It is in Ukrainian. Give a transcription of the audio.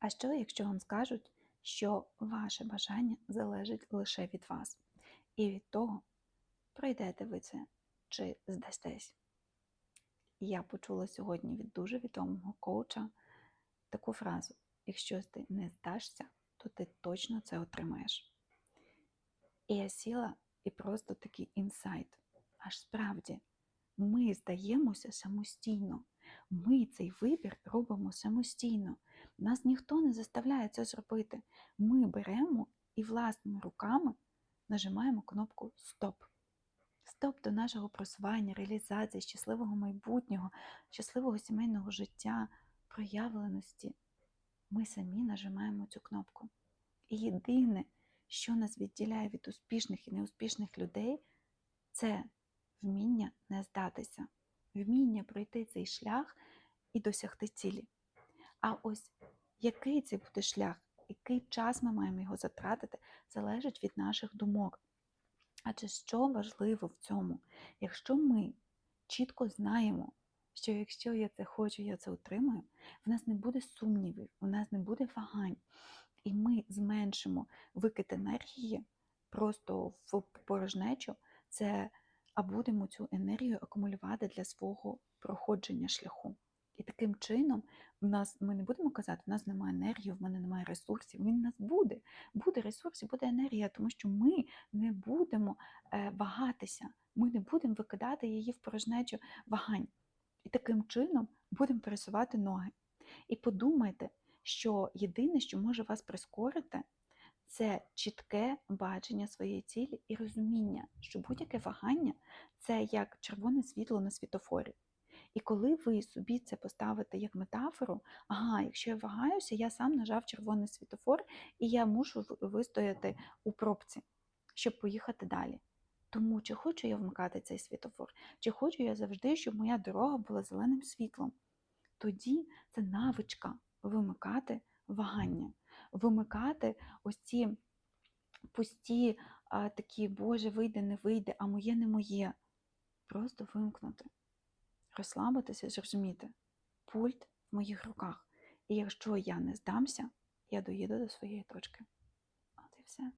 А що, якщо вам скажуть, що ваше бажання залежить лише від вас, і від того, пройдете ви це чи здастесь? Я почула сьогодні від дуже відомого коуча таку фразу: якщо ти не здашся, то ти точно це отримаєш. І я сіла і просто такий інсайт. Аж справді, ми здаємося самостійно. Ми цей вибір робимо самостійно. Нас ніхто не заставляє це зробити. Ми беремо і власними руками нажимаємо кнопку Стоп. Стоп до нашого просування, реалізації, щасливого майбутнього, щасливого сімейного життя, проявленості. Ми самі нажимаємо цю кнопку. І єдине, що нас відділяє від успішних і неуспішних людей, це вміння не здатися, вміння пройти цей шлях і досягти цілі. А ось який це буде шлях, який час ми маємо його затратити, залежить від наших думок. Адже що важливо в цьому? Якщо ми чітко знаємо, що якщо я це хочу, я це отримаю, в нас не буде сумнівів, в нас не буде вагань, і ми зменшимо викид енергії просто в порожнечу, це а будемо цю енергію акумулювати для свого проходження шляху. І таким чином в нас ми не будемо казати, в нас немає енергії, в мене немає ресурсів. Він в нас буде. Буде ресурс буде енергія, тому що ми не будемо е, вагатися, ми не будемо викидати її в порожнечу вагань. І таким чином будемо пересувати ноги. І подумайте, що єдине, що може вас прискорити, це чітке бачення своєї цілі і розуміння, що будь-яке вагання це як червоне світло на світофорі. І коли ви собі це поставите як метафору, ага, якщо я вагаюся, я сам нажав червоний світофор, і я мушу вистояти у пробці, щоб поїхати далі. Тому чи хочу я вмикати цей світофор, чи хочу я завжди, щоб моя дорога була зеленим світлом. Тоді це навичка вимикати вагання, вимикати ось ці пусті такі, Боже, вийде, не вийде, а моє не моє. Просто вимкнути розслабитися і зрозуміти, пульт в моїх руках. І якщо я не здамся, я доїду до своєї точки. От і все.